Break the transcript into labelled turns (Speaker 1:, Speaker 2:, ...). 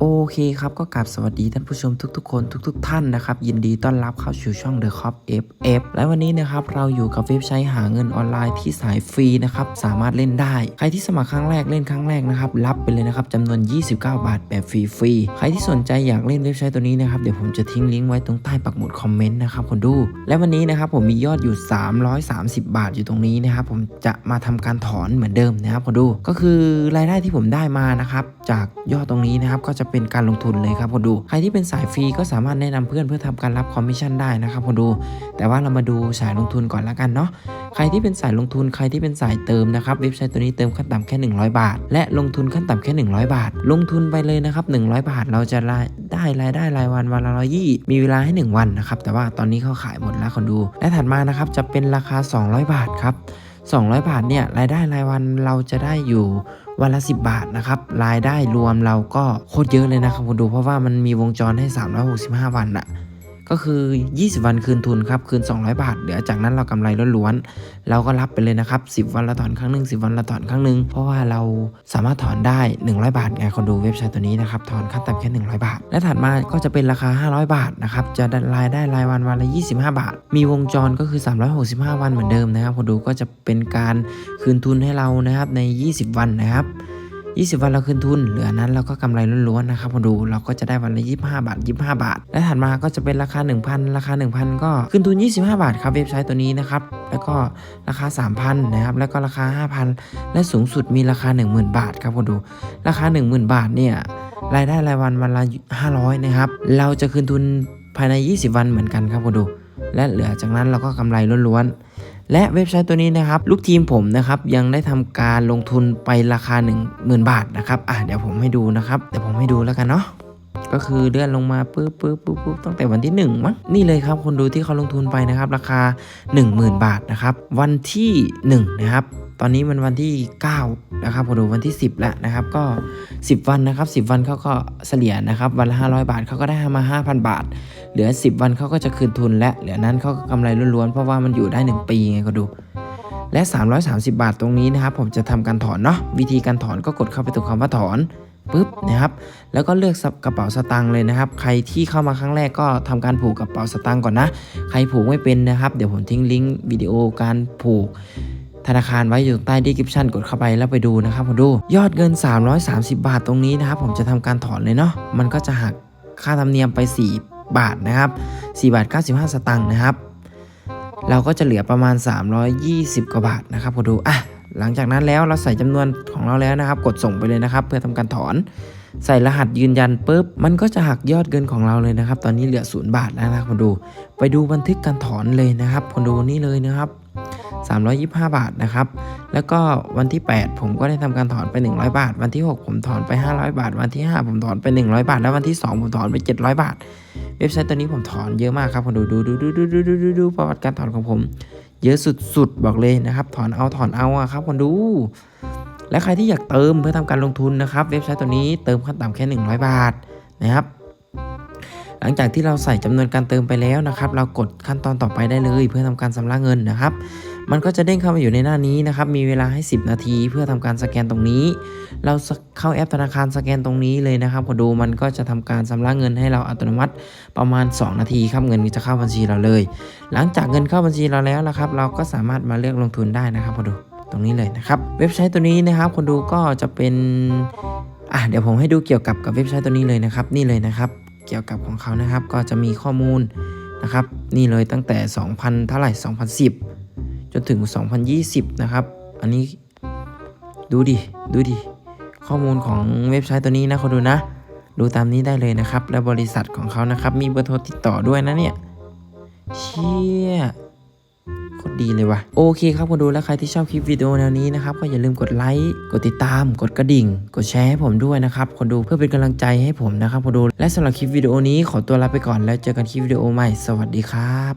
Speaker 1: โอเคครับก็กราบสวัสดีท่านผู้ชมทุกๆ คนทุก ๆ ท่านนะครับยินดีต้อนรับเข้าสู่ช่อง The Cop FF และวันนี้นะครับเราอยู่กับเว็บไซต์หาเงินออนไลน์ที่สายฟรีนะครับสามารถเล่นได้ ใครที่สมัครครั้งแรกเล่นครั้งแรกนะครับรับไปเลยนะครับจำนวน 29 บาทแบบฟรีๆใครที่สนใจอยากเล่นเว็บไซต์ตัวนี้นะครับเดี๋ยวผมจะทิ้งลิงก์ไว้ตรงใต้ปักหมุดคอมเมนต์นะครับคนดู และวันนี้นะครับผมมียอดอยู่ 330 บาทอยู่ตรงนี้นะครับผมจะมาทำการถอนเหมือนเดิมนะครับคนดู ก็คือรายได้ที่ผมได้มานะครับจากยอดตรงนี้นะครับก็จะเป็นการลงทุนเลยครับคนดู ใครที่เป็นสายฟรีก็สามารถแนะนำเพื่อนเพื่อทำการรับคอมมิชชั่นได้นะครับคนดู แต่ว่าเรามาดูสายลงทุนก่อนละกันเนาะใครที่เป็นสายลงทุนใครที่เป็นสายเติมนะครับเว็บไซต์ตัวนี้เติมขั้นต่ำแค่ 100 บาท และลงทุนขั้นต่ำแค่ 100 บาท ลงทุนไปเลยนะครับ 100 บาทเราจะได้รายได้รายวันวันละร้อยยี่มีเวลาให้ 1 วันนะครับแต่ว่าตอนนี้เขาขายหมดแล้วคนดู และถัดมานะครับจะเป็นราคา 200 บาทครับ200 บาทเนี่ยรายได้รายวันเราจะได้อยู่ วันละ 10 บาทนะครับ รายได้รวมเราก็โคตรเยอะเลยนะครับคุณดูเพราะว่ามันมีวงจรให้ 365 วันอะ ก็คือ 20 วันคืนทุนครับ คืน 200 บาทเดี๋ยวจากนั้นเรากำไรล้วนๆ เราก็รับไปเลยนะครับ 10 วันละถอนครั้งหนึ่ง10 วันละถอนครั้งหนึ่งเพราะว่าเราสามารถถอนได้ 100 บาทไงคนดูเว็บไซต์ตัวนี้นะครับ ถอนขั้นต่ำแค่ 100 บาท และถัดมาก็จะเป็นราคา 500 บาทนะครับ จะรายได้รายวันวันละ 25 บาท มีวงจรก็คือ 365 วันเหมือนเดิมนะครับคนดูก็จะเป็นการคืนทุนให้เรานะครับใน 20 วันนะครับ 20 วันเราคืนทุน เหลือนั้นเราก็กำไรล้วนๆนะครับคนดูเราก็จะได้วันละ 25 บาท 25 บาท และถัดมาก็จะเป็นราคา 1,000 ราคา 1,000 ก็คืนทุน 25 บาทครับเว็บไซต์ตัวนี้นะครับแล้วก็ราคา 3,000นะครับแล้วก็ราคา 5,000 และสูงสุดมีราคา 10,000 บาทครับคนดู ราคา 10,000 บาทเนี่ยรายได้รายวันวันละ 500นะครับเราจะคืนทุนภายใน 20 วันเหมือนกันครับคนดู และเหลือจากนั้นเราก็กำไรล้วนๆ และเว็บไซต์ตัวนี้นะครับ ลูกทีมผมนะครับยังได้ทำการลงทุนไปราคา 10,000 บาทนะครับอะเดี๋ยวผมให้ดูนะครับเดี๋ยวผมให้ดูแล้วกันเนาะก็คือเลื่อนลงมาปุ๊บปุ๊บปุ๊บปุ๊บตั้งแต่วันที่1มั้งนี่เลยครับคนดูที่เขาลงทุนไปนะครับ ราคา 10,000 บาทนะครับ วันที่1นะครับตอนนี้มันวันที่ 9 นะครับคนดูวันที่ 10 แล้วนะครับ ก็ 10 วันนะครับ 10 วันเขาก็เฉลี่ยนะครับ วันละ 500 บาทเขาก็ได้มา 5,000 บาท เหลือ 10 วันเขาก็จะคืนทุนและเหลือนั้นเขาก็กำไรล้วนๆ เพราะว่ามันอยู่ได้ 1 ปีไงก็ดู และ 330 บาทตรงนี้นะครับ ผมจะทำการถอนเนาะวิธีการถอนก็กดเข้าไปตรงคำว่าถอนปุ๊บนะครับ แล้วก็เลือกกระเป๋าสตางค์เลยนะครับ ใครที่เข้ามาครั้งแรกก็ทำการผูกกระเป๋าสตางค์ก่อนนะ ใครผูกไม่เป็นนะครับ เดี๋ยวผมทิ้งลิงก์วิดีโอการผูกธนาคารไว้อยู่ใต้ดีคริปชันกดเข้าไปแล้วไปดูนะครับผมดูยอดเงิน 330 บาทตรงนี้นะครับ ผมจะทำการถอนเลยเนาะมันก็จะหักค่าธรรมเนียมไป4 บาทนะครับ4บาท95 สตางค์นะครับ เราก็จะเหลือประมาณ 320 กว่าบาทนะครับพอดูอะหลังจากนั้นแล้วเราใส่จำนวนของเราแล้วนะครับ กดส่งไปเลยนะครับ เพื่อทำการถอน ใส่รหัสยืนยันปุ๊บมันก็จะหักยอดเงินของเราเลยนะครับ ตอนนี้เหลือศูนย์บาทแล้วนะครับคนดู ไปดูบันทึกการถอนเลยนะครับคนดูนี่เลยนะครับ 325 บาทนะครับ แล้วก็วันที่ 8 ผมก็ได้ทำการถอนไป 100 บาท วันที่ 6 ผมถอนไป 500 บาท วันที่ 5 ผมถอนไป 100 บาท แล้ววันที่ 2 ผมถอนไป 700 บาท เว็บไซต์ตัวนี้ผมถอนเยอะมากครับคนดูดูดูดูดูดูดูดูดูประวัติการถอนของผม เยอะสุดๆบอกเลยนะครับ ถอนเอาถอนเอาอะครับคนดูและใครที่อยากเติมเพื่อทำการลงทุนนะครับ เว็บไซต์ตัวนี้เติมขั้นต่ำแค่ 100 บาทนะครับ หลังจากที่เราใส่จำนวนการเติมไปแล้วนะครับ เรากดขั้นตอนต่อไปได้เลย เพื่อทำการชำระเงินนะครับ มันก็จะเด้งเข้ามาอยู่ในหน้านี้นะครับ มีเวลาให้ 10 นาทีเพื่อทำการสแกนตรงนี้ เราเข้าแอปธนาคารสแกนตรงนี้เลยนะครับพอดูมันก็จะทำการชำระเงินให้เราอัตโนมัติประมาณ 2 นาทีครับเงินจะเข้าบัญชีเราเลย หลังจากเงินเข้าบัญชีเราแล้วนะครับ เราก็สามารถมาเลือกลงทุนได้นะครับพอดูตรงนี้เลยนะครับ เว็บไซต์ตัวนี้นะครับคนดูก็จะเป็นอะเดี๋ยวผมให้ดูเกี่ยวกับกับเว็บไซต์ตัวนี้เลยนะครับ นี่เลยนะครับ เกี่ยวกับของเขานะครับ ก็จะมีข้อมูลนะครับ นี่เลยตั้งแต่ 2000 เท่าไหร่ 2010 นถึง 2020 นะครับ อันนี้ดูดิ ดูดิ ข้อมูลของเว็บไซต์ตัวนี้นะคนดูนะ ดูตามนี้ได้เลยนะครับ และบริษัทของเขานะครับ มีเบอร์โทรติดต่อด้วยนะเนี่ย เชี่ยโคตรดีเลยว่ะ โอเคครับคนดูและใครที่ชอบคลิปวิดีโอแนวนี้นะครับ ก็อย่าลืมกดไลค์ กดติดตาม กดกระดิ่ง กดแชร์ให้ผมด้วยนะครับคนดูเพื่อเป็นกำลังใจให้ผมนะครับคนดู และสำหรับคลิปวิดีโอนี้ขอตัวลาไปก่อนแล้วเจอกันคลิปวิดีโอใหม่ สวัสดีครับ